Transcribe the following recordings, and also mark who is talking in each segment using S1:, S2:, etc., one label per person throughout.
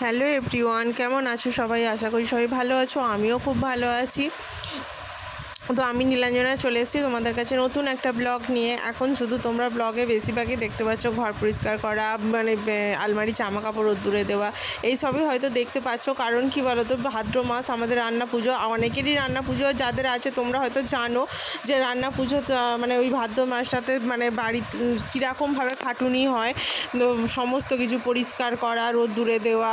S1: Hello everyone কেমন আছো সবাই? আশা করি সবাই ভালো আছো আমিও খুব ভালো আছি। তো আমি নীলাঞ্জনা চলে এসেছি তোমাদের কাছে নতুন একটা ব্লগ নিয়ে। এখন শুধু তোমরা ব্লগে বেশিরভাগই দেখতে পাচ্ছ ঘর পরিষ্কার করা মানে আলমারি জামা কাপড় রোদ্দুরে দেওয়া, এই সবই হয়তো দেখতে পাচ্ছ। কারণ কি বলো তো ভাদ্র মাস, আমাদের রান্না পুজো অনেকেরই রান্না পুজো যাদের আছে, তোমরা হয়তো জানো যে রান্না পুজো মানে ওই ভাদ্র মাসটাতে মানে বাড়ি কীরকমভাবে খাটুনি হয় সমস্ত কিছু পরিষ্কার করা, রোদ্দুরে দেওয়া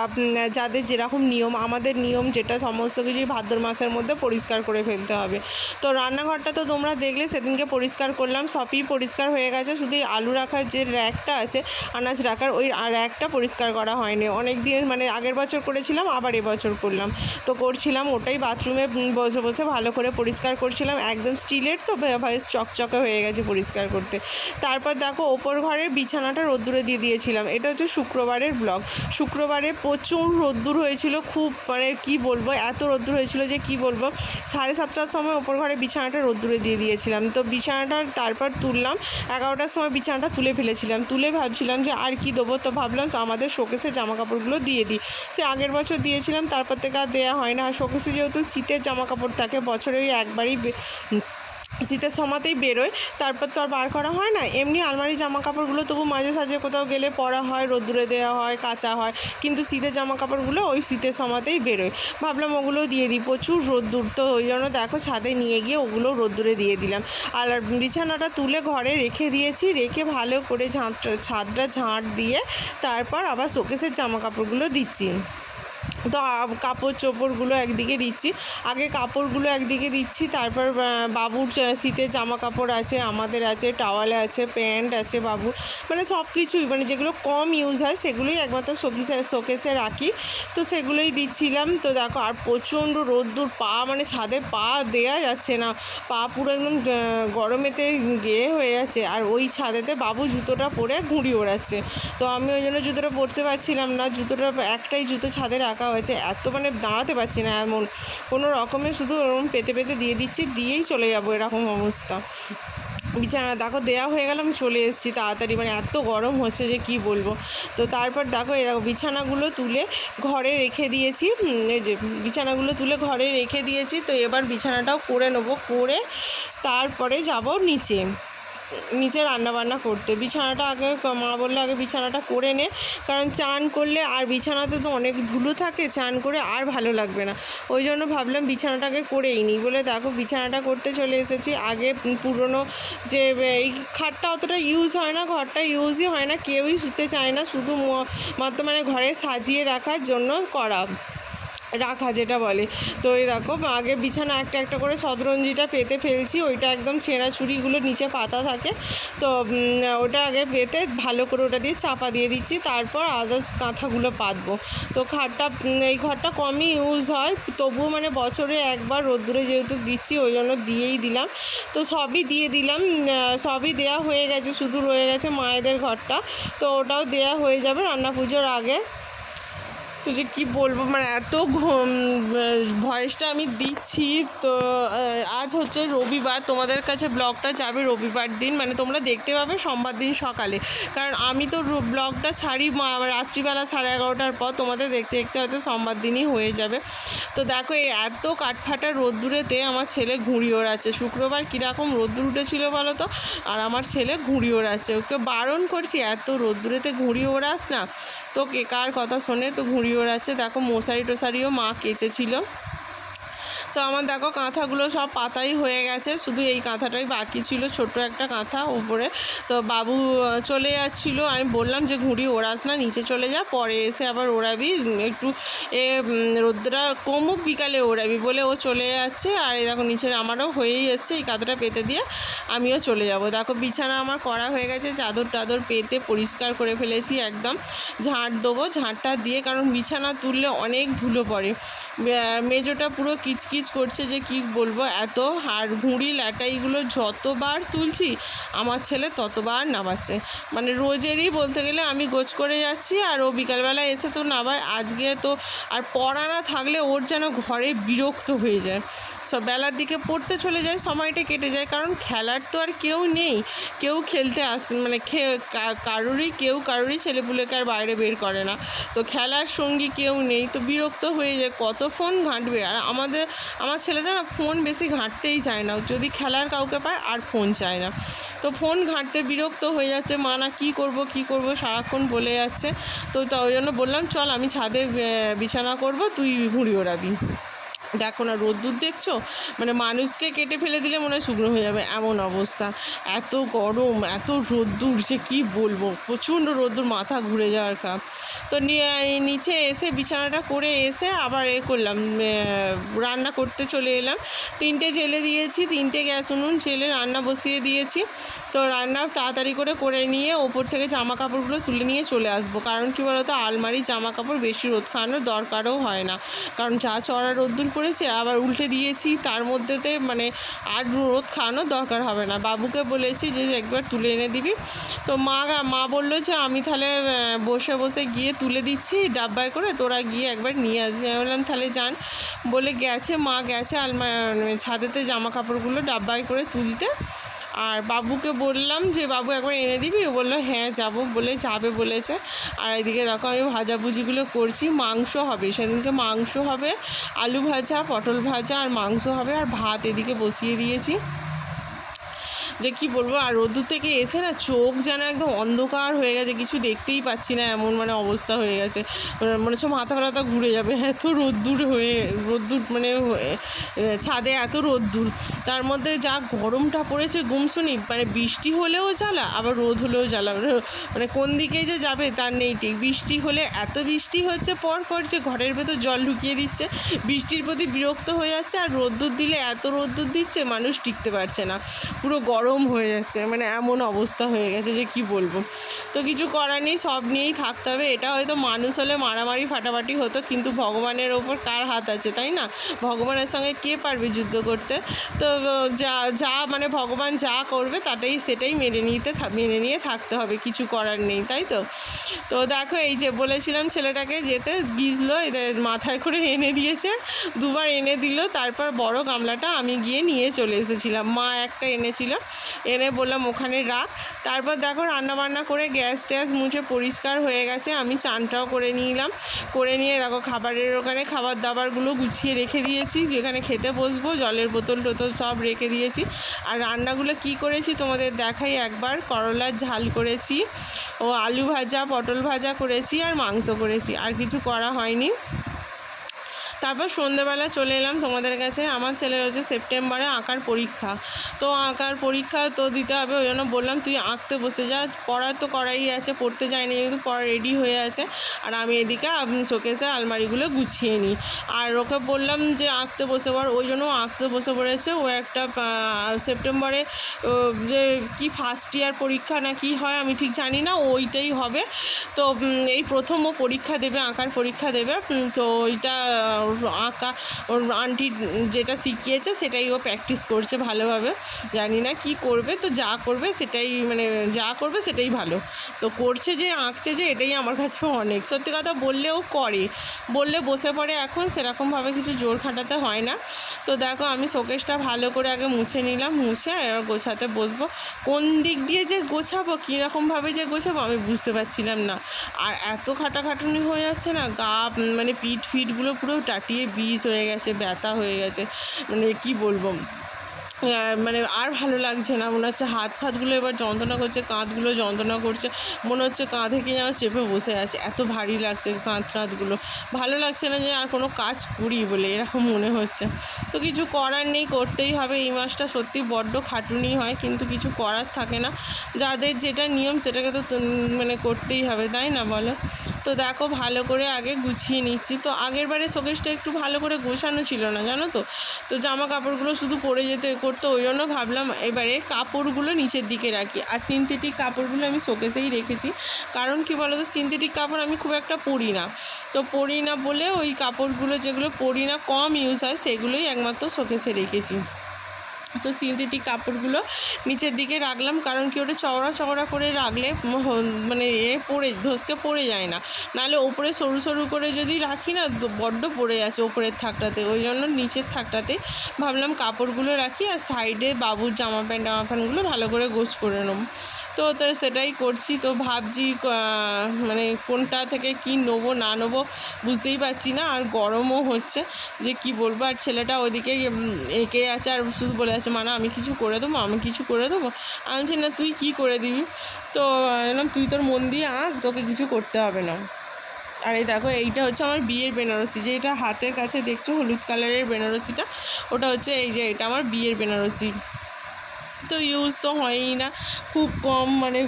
S1: যাদের যেরকম নিয়ম, আমাদের নিয়ম যেটা, সমস্ত কিছুই ভাদ্র মাসের মধ্যে পরিষ্কার করে ফেলতে হবে। তো রান্নাঘরটা তো তোমরা দেখলে, সেদিনকে পরিষ্কার করলাম, সবই পরিষ্কার হয়ে গেছে। শুধু আলু রাখার যে র্যাকটা আছে, আনাজ রাখার ওই র্যাকটা পরিষ্কার করা হয়নি। অনেক দিন মানে আগের বছর করেছিলাম, আবার এবছর করলাম। তো করছিলাম ওটাই বাথরুমে বসে বসে ভালো করে পরিষ্কার করছিলাম। একদম স্টিলের তো ভাই চকচকে হয়ে গেছে পরিষ্কার করতে। তারপর দেখো, ওপর ঘরের বিছানাটা রোদ্দুরে দিয়ে দিয়েছিলাম। এটা হচ্ছে শুক্রবারের ব্লগ। শুক্রবারে প্রচুর রোদ্দুর হয়েছিল, খুব মানে কি বলব, এত রোদ্দুর হয়েছিল যে কি বলব, সাড়ে সাতটার সময় ওপর ঘরে বিছানাটা রোদ্দুরে দিয়ে দিয়েছিলাম। তো বিছানাটা তারপর তুললাম। এগারোটার সময় বিছানাটা তুলে ফেলেছিলাম। তুলে ভাবছিলাম যে আর কি দেবো? তো ভাবলাম আমাদের শোকেসে জামা কাপড়গুলো দিয়ে দিই। সে আগের বছর দিয়েছিলাম, তারপর থেকে আর দেওয়া হয় না। শোকেসে যেহেতু শীতের জামা কাপড় থাকে, বছরে ওই একবারই শীতের সময়তেই বেরোয়, তারপর তো আর বার করা হয় না। এমনি আলমারি জামা কাপড়গুলো তবু মাঝে সাঝে কোথাও গেলে পরা হয়, রোদ্দুরে দেওয়া হয়, কাচা হয়। কিন্তু শীতের জামা কাপড়গুলো ওই শীতের সময়তেই বেরোয়। ভাবলাম ওগুলো দিয়ে দিই, প্রচুর রোদ্দুর তো, ওই জন্য দেখো ছাদে নিয়ে গিয়ে ওগুলো রোদ্দুরে দিয়ে দিলাম। আর বিছানাটা তুলে ঘরে রেখে দিয়েছি, রেখে ভালো করে ঝাঁটটা ছাদটা ঝাঁট দিয়ে তারপর আবার শোকেসের জামা কাপড়গুলো দিচ্ছি। তো কাপড় চোপড়গুলো একদিকে দিচ্ছি। আগে কাপড়গুলো একদিকে দিচ্ছি, তারপর বাবুর শীতের জামা কাপড় আছে, আমাদের আছে, টাওয়ালে আছে, প্যান্ট আছে বাবুর মানে সব কিছুই মানে যেগুলো কম ইউজ হয়, সেগুলোই একমাত্র শোকেসে শোকেসে রাখি। তো সেগুলোই দিচ্ছিলাম। তো দেখো, আর প্রচণ্ড রোদ্দুর, পা মানে ছাদে পা দেয়া যাচ্ছে না। পা পুরো একদম গরমেতে গেয়ে হয়ে যাচ্ছে। আর ওই ছাদেতে বাবু জুতোটা পরে ঘুড়ি ওড়াচ্ছে। তো আমি ওই জন্য জুতোটা পরতে পারছিলাম না। জুতোটা, একটাই জুতো ছাদে রাখা হয়েছে। এত মানে দাঁড়াতে পারছি না এমন। কোনো রকমে শুধু ওরকম পেতে পেতে দিয়ে দিচ্ছি, দিয়েই চলে যাব এরকম অবস্থা। বিছানা, দেখো দেওয়া হয়ে গেল, আমি চলে এসেছি তাড়াতাড়ি। মানে এত গরম হচ্ছে যে কি বলব। তো তারপর দেখো, এই দেখো বিছানাগুলো তুলে ঘরে রেখে দিয়েছি। এই যে বিছানাগুলো তুলে ঘরে রেখে দিয়েছি। তো এবার বিছানাটাও করে নেব, করে তারপরে যাব নিচে। নিচে রান্না বান্না করতে। বিছানাটা আগে মা বললে আগে বিছানাটা করে নে, কারণ চান করলে আর বিছানাতে তো অনেক ধুলো থাকে, চান করে আর ভালো লাগবে না। ওই জন্য ভাবলাম বিছানাটাকে করেই নিই। বলে দেখো বিছানাটা করতে চলে এসেছি। আগে পুরনো যে এই খাটটা অতটা ইউজ হয় না, ঘরটা ইউজই হয় না। কেউই শুতে চায় না, শুধু মাত্র মানে ঘরে সাজিয়ে রাখার জন্য করা। রাখা যেটা বলে। তো এই দেখো, আগে বিছানা একটা একটা করে সদরঞ্জিটা পেতে ফেলছি, ওইটা একদম ছেঁড়া ছুরিগুলো নিচে পাতা থাকে। তো ওটা আগে পেতে ভালো করে ওটা দিয়ে চাপা দিয়ে দিচ্ছি, তারপর আদার্স কাঁথাগুলো পাতবো। তো খাটটা এই ঘরটা কমই ইউজ হয়, তবুও মানে বছরে একবার রোদ্দুরে যেহেতু দিচ্ছি, ওই জন্য দিয়েই দিলাম। তো সবই দিয়ে দিলাম সবই দেয়া হয়ে গেছে শুধু রয়ে গেছে মায়েদের ঘরটা। তো ওটাও দেয়া হয়ে যাবে রান্না পুজোর আগে। তো যে কী বলব? মানে এত ভয়েসটা আমি দিচ্ছি। তো আজ হচ্ছে রবিবার। তোমাদের কাছে ব্লগটা যাবে রবিবার দিন। মানে তোমরা দেখতে পাবে সোমবার দিন সকালে। কারণ আমি তো ব্লগটা ছাড়ি রাত্রিবেলা সাড়ে এগারোটার পর তোমাদের দেখতে দেখতে হয়তো সোমবার দিনই হয়ে যাবে। তো দেখো, এই এত কাঠফাটা রোদ্দুরেতে আমার ছেলে ঘুড়ি ওড়াচ্ছে। শুক্রবার কীরকম রোদ্দুর উঠেছিল বলো তো? আর আমার ছেলে ঘুড়ি ওড়াচ্ছে। ওকে বারণ করছি, এত রোদ্দুরেতে ঘুড়ি ওড়াস না? তো কে, কার কথা শোনে? তো ঘুড়ি ওড়াচ্ছে। দেখো মশারি টশারিও মা কেচেছিল। তো আমার দেখো কাঁথাগুলো সব পাতাই হয়ে গেছে শুধু এই কাঁথাটাই বাকি ছিল ছোট একটা কাঁথা উপরে। তো বাবু চলে যাচ্ছিল আমি বললাম যে ঘুড়ি ওড়াস না নিচে চলে যা পরে এসে আবার ওড়াবি একটু এ উম, রোদ্রটা কমুক বিকালে ওড়াবি বলে ও চলে যাচ্ছে। আর এই দেখো নিচের আমারও হয়েই এসছে এই কাঁথাটা পেতে দিয়ে আমিও চলে যাব। দেখো বিছানা আমার করা হয়ে গেছে চাদর টাদর পেতে পরিষ্কার করে ফেলেছি একদম। ঝাঁট দেবো ঝাঁটটা দিয়ে কারণ বিছানা তুললে অনেক ধুলো পড়ে। মেজোটা পুরো কিচকিচ কিচকিচ করছে যে কি বলব, এত আর ঘুড়ি ল্যাটাইগুলো যতবার তুলছি, আমার ছেলে ততবার নামাচ্ছে। মানে রোজেরই বলতে গেলে আমি গোছ করে যাচ্ছি আর ও বিকালবেলা এসে তো নামায়, আজকে তো আর পড়া না থাকলে ওর যেন ঘরে বিরক্ত হয়ে যায়। সব বেলার দিকে পড়তে চলে যায়, সময়টা কেটে যায়, কারণ খেলার তো আর কেউ নেই। কেউ খেলতে আস মানে খে কারোরই, কেউ কারোরই ছেলেপুলেকে আর বাইরে বের করে না। তো খেলার সঙ্গী কেউ নেই, তো বিরক্ত হয়ে যায়, কত ফোন ঘাঁটবে? আর আমাদের আমার ছেলেটা না ফোন বেশি ঘাঁটতেই চায় না। যদি খেলার কাউকে পায় আর ফোন চায় না। তো ফোন ঘাঁটতে বিরক্ত হয়ে যাচ্ছে, মা না কী করব কী করব সারাক্ষণ বলে যাচ্ছে। তো ওই জন্য বললাম, চল আমি ছাদে বিছানা করব, তুই ঘুড়ি ওড়াবি দেখো না, রোদ্দুর দেখছ? মানে মানুষকে কেটে ফেলে দিলে মনে হয় শুকনো হয়ে যাবে, এমন অবস্থা। এত গরম, এত রোদ্দুর, যে কী বলব? প্রচণ্ড রোদ্দুর, মাথা ঘুরে যাওয়ার কাপ। তো নিচে এসে বিছানাটা করে এসে আবার এ করলাম রান্না করতে চলে এলাম। তিনটে জেলে দিয়েছি, তিনটে গ্যাস উনুন, জেলে রান্না বসিয়ে দিয়েছি। তো রান্না তাড়াতাড়ি করে করে নিয়ে ওপর থেকে জামা কাপড়গুলো তুলে নিয়ে চলে আসব। কারণ কী বলতো আলমারি জামা কাপড় বেশি রোদ খাওয়ানোর দরকারও হয় না। কারণ যা চড়া রোদ্দুর পড়েছে আবার উল্টে দিয়েছি, তার মধ্যেতে মানে আর রোদ খাওয়ানোর দরকার হবে না। বাবুকে বলেছি যে একবার তুলে এনে দিবি। তো মা মা বলল যে আমি তাহলে বসে বসে গিয়ে তুলে দিচ্ছি, ডাব্বায় করে তোরা গিয়ে একবার নিয়ে আসবি। আমি বললাম, তাহলে যান। বলে গেছে, মা গেছে আলমা মানে ছাদেতে জামা কাপড়গুলো ডাব্বায় করে তুলতে। আর বাবুকে বললাম যে, বাবু, একবার এনে দিবি? ও বলল হ্যাঁ যাব। বলে, যাবে বলেছে। আর এদিকে দেখো, আমি ভাজাভুজিগুলো করছি। মাংস হবে, সেদিনকে মাংস হবে, আলু ভাজা, পটল ভাজা, আর মাংস হবে, আর ভাত এদিকে বসিয়ে দিয়েছি। যে কি বলব, আর রোদ্দুর থেকে এসে না চোখ যেন একদম অন্ধকার হয়ে গেছে, কিছু দেখতেই পাচ্ছি না, এমন মানে অবস্থা হয়ে গেছে। মানে মনে হচ্ছে মাথা ফাথা ঘুরে যাবে, এত রোদ্দুর হয়ে, রোদ্দুর মানে ছাদে এত রোদ্দুর। তার মধ্যে যা গরমটা পড়েছে গুমসুনি মানে বৃষ্টি হলেও জ্বালা, আবার রোদ হলেও জ্বালা। মানে কোন দিকে যে যাবে তার নেই ঠিক। বৃষ্টি হলে এত বৃষ্টি হচ্ছে, পর পর যে ঘরের ভেতর জল ঢুকিয়ে দিচ্ছে, বৃষ্টির প্রতি বিরক্ত হয়ে যাচ্ছে, আর রোদ্দুর দিলে এত রোদ্দুর দিচ্ছে, মানুষ টিকতে পারছে না। পুরো গরম হয়ে যাচ্ছে মানে এমন অবস্থা হয়ে গেছে যে কি বলব। তো কিছু করার নেই, সব নিয়েই থাকতে হবে। এটা হয়তো মানুষ হলে মারামারি, ফাটাফাটি হতো, কিন্তু ভগবানের ওপর কার হাত আছে, তাই না? ভগবানের সঙ্গে কে পারবে যুদ্ধ করতে? তো যা যা মানে ভগবান যা করবে তাটাই সেটাই মেনে নিতে মেনে নিয়ে থাকতে হবে, কিছু করার নেই, তাই তো? তো দেখো, এই যে বলেছিলাম ছেলেটাকে যেতে, গিজলো, এদের মাথায় করে এনে দিয়েছে, দুবার এনে দিল, তারপর বড় গামলাটা আমি গিয়ে নিয়ে চলে এসেছিলাম। মা একটা এনেছিল এনে বললাম, ওখানে রাখ। তারপর দেখো রান্না বান্না করে গ্যাস ট্যাস মুছে পরিষ্কার হয়ে গেছে। আমি চানটাও করে নিলাম। করে নিয়ে দেখো, খাবারের ওখানে খাবার দাবারগুলো গুছিয়ে রেখে দিয়েছি। যেখানে খেতে বসবো, জলের বোতল টোতল সব রেখে দিয়েছি। আর রান্নাগুলো কি করেছি তোমাদের দেখাই একবার। করলার ঝাল করেছি, ও আলু ভাজা, পটল ভাজা করেছি, আর মাংস করেছি। আর কিছু করা হয়নি। তারপর সন্ধ্যেবেলা চলে এলাম তোমাদের কাছে। আমার ছেলের হচ্ছে সেপ্টেম্বরে আঁকার পরীক্ষা। তো আঁকার পরীক্ষা তো দিতে হবে, ওই জন্য বললাম তুই আঁকতে বসে যা। পড়ার তো করাই আছে, পড়তে যায়নি কিন্তু পড়া রেডি হয়ে আছে। আর আমি এদিকে শোকেসে আলমারিগুলো গুছিয়ে নিই। আর ওকে বললাম যে আঁকতে বসে পড়, ওই জন্য আঁকতে বসে পড়েছে। ও একটা সেপ্টেম্বরে যে কি ফার্স্ট ইয়ার পরীক্ষা না কি হয় আমি ঠিক জানি না, ওইটাই হবে। তো এই প্রথম ও পরীক্ষা দেবে, আঁকার পরীক্ষা দেবে। তো ওইটা ওর আঁকা, ওর আন্টি যেটা শিখিয়েছে সেটাই ও প্র্যাকটিস করছে ভালোভাবে। জানি না কি করবে, তো যা করবে সেটাই মানে যা করবে সেটাই ভালো। তো করছে যে, আঁকছে যে, এটাই আমার কাছে অনেক। সত্যি কথা বললেও করে। বললে বসে পড়ে এখন, সেরকমভাবে কিছু জোর খাটাতে হয় না। তো দেখো, আমি শোকেসটা ভালো করে আগে মুছে নিলাম, মুছে আর গোছাতে বসবো। কোন দিক দিয়ে যে গোছাবো, কীরকমভাবে যে গোছাবো, আমি বুঝতে পারছিলাম না। আর এত খাটাখাটুনি হয়ে যাচ্ছে না, গা মানে পিঠ ফিটগুলো পুরো টাটিয়ে বিষ হয়ে গেছে, ব্যথা হয়ে গেছে। মানে কি বলব? মানে আর ভালো লাগছে না। মনে হচ্ছে হাত ফাতগুলো এবার যন্ত্রণা করছে, কাঁধগুলো যন্ত্রণা করছে। মনে হচ্ছে কাঁধে কি যেন চেপে বসে আছে। এত ভারী লাগছে কাঁধ টাঁধগুলো। ভালো লাগছে না যে আর কোনো কাজ করি বলে এরকম মনে হচ্ছে। তো কিছু করার নেই, করতেই হবে। এই মাসটা সত্যি বড্ড খাটুনি হয়, কিন্তু কিছু করার থাকে না। যাদের যেটা নিয়ম, সেটাকে তো মানে করতেই হবে, তাই না বলো? তো দেখো ভালো করে আগে গুছিয়ে নিচ্ছি। তো আগের বারে শোকেসটা একটু ভালো করে গোছানো ছিল না, জানো তো? তো জামা কাপড়গুলো শুধু পরে যেতে করতো, ওই জন্য ভাবলাম এবারে কাপড়গুলো নিচের দিকে রাখি। আর সিনথেটিক কাপড়গুলো আমি শোকেসেই রেখেছি। কারণ কি তো সিনথেটিক কাপড় আমি খুব একটা পরি না। তো তো পরি না বলে ওই কাপড়গুলো যেগুলো পরি না, কম ইউজ হয়, সেগুলোই একমাত্র শোকেসে রেখেছি। তো সিনথেটিক কাপড়গুলো নিচের দিকে রাখলাম, কারণ কি ওটা চওড়া চওড়া করে রাখলে মানে এ পড়ে, ধসকে পড়ে যায় না। নাহলে ওপরে সরু সরু করে যদি রাখি না বড্ড পড়ে যাচ্ছে ওপরের থাকটাতে। ওই জন্য নিচের থাকটাতে ভাবলাম কাপড়গুলো রাখি আর সাইডে বাবুর জামা প্যান্ট, জামা প্যান্টগুলো ভালো করে গোছ করে নেব। তো তো সেটাই করছি। তো ভাবছি মানে কোনটা থেকে কি নেব, না নেব বুঝতেই পারছি না। আর গরমও হচ্ছে, যে কি বলব? আর ছেলেটা ওদিকে এঁকে আছে আর শুধু বলে আছে মানে আমি কিছু করে দেবো, আমি কিছু করে দেবো। আমি বলছি, না, তুই কি করে দিবি? তো তুই তোর মন দিয়ে আঁক, তোকে কিছু করতে হবে না। আর এই দেখো, এইটা হচ্ছে আমার বিয়ের বেনারসি, যে এটা হাতের কাছে দেখছ, হলুদ কালারের বেনারসিটা? ওটা হচ্ছে এই যে, এটা আমার বিয়ের বেনারসি। তো ইউজ তো হয়ই না। খুব কম মানে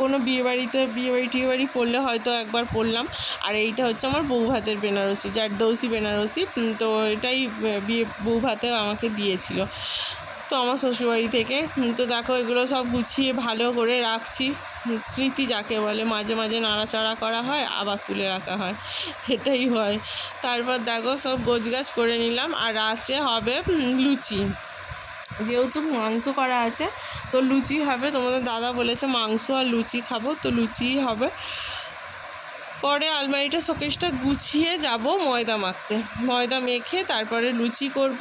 S1: কোনো বিয়েবাড়িতে বিয়েবাড়ি টিয়েবাড়ি পড়লে হয়তো একবার পড়লাম। আর এইটা হচ্ছে আমার বউ ভাতের বেনারসি, জারদৌসি বেনারসি। তো এটাই বিয়ে, বউ ভাতে আমাকে দিয়েছিল। তো আমার শ্বশুরবাড়ি থেকে তো দেখো এগুলো সব গুছিয়ে ভালো করে রাখছি। স্মৃতি যাকে বলে, মাঝে মাঝে নাড়াচাড়া করা হয়, আবার তুলে রাখা হয়। এটাই হয়। তারপর দেখো সব গোছগাছ করে নিলাম। আর লাস্টে হবে লুচি। যেহেতু মাংস করা আছে, তো লুচি হবে। তোমাদের দাদা বলেছে মাংস আর লুচি খাব, তো লুচিই হবে। পরে আলমারিটা শোকেসটা গুছিয়ে যাব ময়দা মাখতে। ময়দা মেখে তারপরে লুচি করব।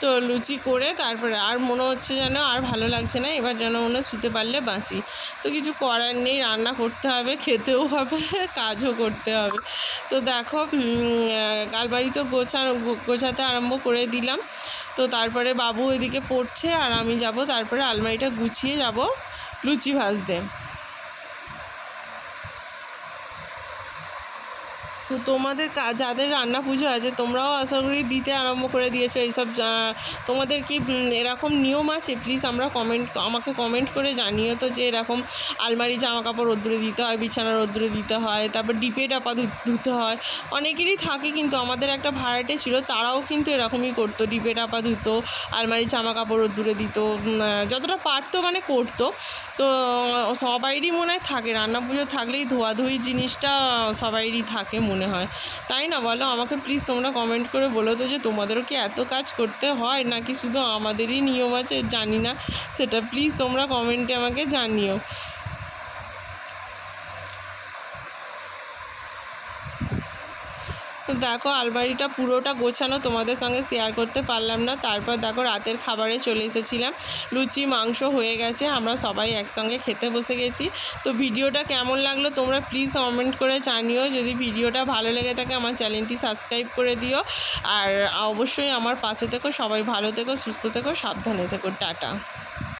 S1: তো লুচি করে তারপরে আর মনে হচ্ছে যেন আর ভালো লাগছে না, এবার যেন মনে শুতে পারলে বাঁচি। তো কিছু করার নেই, রান্না করতে হবে, খেতেও হবে, কাজও করতে হবে। তো দেখো আলমারি তো গোছানো গোছাতে আরম্ভ করে দিলাম। তো তারপরে বাবু এদিকে পড়ছে আর আমি যাব তারপরে আলমারিটা গুছিয়ে যাব লুচি ভাজতে। তো তোমাদের যাদের রান্না পুজো আছে, তোমরাও আশা করি দিতে আরম্ভ করে দিয়েছ এইসব তোমাদের কি এরকম নিয়ম আছে? প্লিজ আমরা কমেন্ট আমাকে কমেন্ট করে জানিও তো যে এরকম আলমারি জামা কাপড় রোদ্দুরে দিতে হয়, বিছানা রোদ্দুরে দিতে হয়, তারপর ডিপে ডাপা ধুতে হয়। অনেকেরই থাকে কিন্তু, আমাদের একটা ভাড়াটে ছিল, তারাও কিন্তু এরকমই করতো, ডিপে ডাপা ধুতো, আলমারি জামা কাপড় রোদ্দুরে দিত যতটা পারতো মানে করতো। তো, সবাইরই মনে হয় থাকে, রান্না পুজো থাকলেই ধোয়াধুয়ি জিনিসটা সবাইরই থাকে মনে হয়। তাই না বলো? আমাকে প্লিজ তোমরা কমেন্ট করে বলো তো যে তোমাদেরও কি এত কাজ করতে হয়? নাকি শুধু আমাদেরই নিয়ম আছে? জানি না। সেটা প্লিজ তোমরা কমেন্টে আমাকে জানিও। তো দেখো, আলমারিটা পুরোটা গোছানো তোমাদের সঙ্গে শেয়ার করতে পারলাম না। তারপর দেখো, রাতের খাবারে চলে এসেছিলাম। লুচি, মাংস হয়ে গেছে, আমরা সবাই একসঙ্গে খেতে বসে গেছি। তো ভিডিওটা কেমন লাগল তোমরা প্লিজ কমেন্ট করে জানিও। যদি ভিডিওটা ভালো লেগে থাকে, আমার চ্যানেলটি সাবস্ক্রাইব করে দিও। আর অবশ্যই আমার পাশে থেকো, সবাই ভালো থেকো, সুস্থ থেকো, সাবধানে থেকো, টাটা।